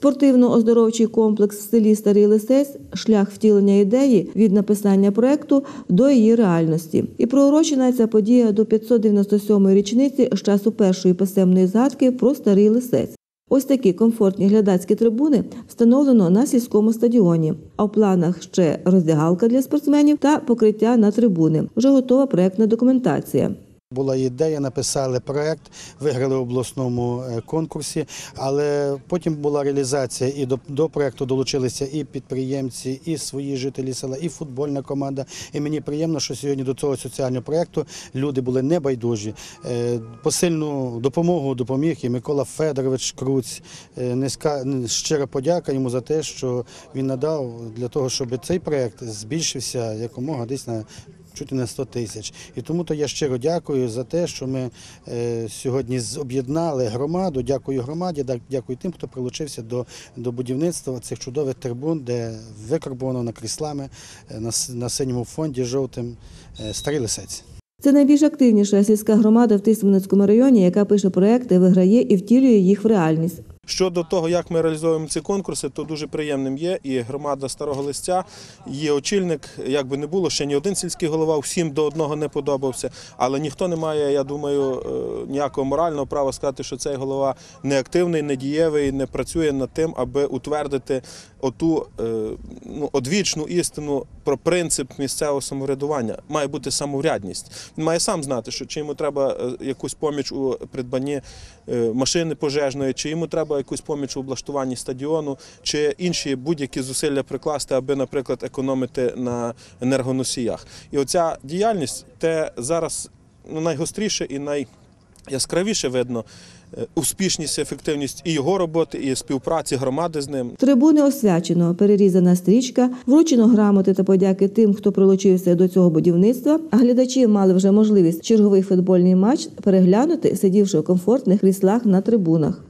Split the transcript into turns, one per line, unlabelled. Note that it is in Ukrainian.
Спортивно-оздоровчий комплекс в селі Старий Лисець шлях втілення ідеї від написання проекту до її реальності. І проурочена ця подія до 597-ї річниці з часу першої писемної згадки про Старий Лисець. Ось такі комфортні глядацькі трибуни встановлено на сільському стадіоні. А в планах ще роздягалка для спортсменів та покриття на трибуни. Вже готова проектна документація.
Була ідея, написали проект, виграли в обласному е, конкурсі, але потім була реалізація і до, до проекту долучилися і підприємці, і свої жителі села, і футбольна команда. І мені приємно, що сьогодні до цього соціального проекту люди були небайдужі. Е, Посильну допомогу допоміг і Микола Федорович Круць. Е, Низька щира подяка йому за те, що він надав для того, щоб цей проект збільшився якомога десь на чуть не 100 тисяч. І тому то я щиро дякую за те, що ми е, сьогодні об'єднали громаду. Дякую громаді, дякую тим, хто прилучився до, до будівництва цих чудових трибун, де викарбовано на кріслами е, на, на синьому фонді жовтим е, старий лисець.
Це найбільш активніша сільська громада в Тисменецькому районі, яка пише проекти, виграє і втілює їх в реальність.
Щодо того, як ми реалізовуємо ці конкурси, то дуже приємним є. І громада Старого Листя, є очільник, як би не було, ще ні один сільський голова, всім до одного не подобався. Але ніхто не має, я думаю, е, ніякого морального права сказати, що цей голова неактивний, недієвий, не працює над тим, аби утвердити оту е, ну, одвічну істину про принцип місцевого самоврядування. Має бути самоврядність. Він має сам знати, що чи йому треба е, якусь поміч у придбанні машини пожежної, чи йому треба якусь поміч у облаштуванні стадіону, чи інші будь-які зусилля прикласти, аби, наприклад, економити на енергоносіях. І оця діяльність те зараз ну, найгостріше і найяскравіше видно е, успішність, ефективність і його роботи, і співпраці громади з ним.
Трибуни освячено, перерізана стрічка, вручено грамоти та подяки тим, хто прилучився до цього будівництва. А глядачі мали вже можливість черговий футбольний матч переглянути, сидівши у комфортних кріслах на трибунах.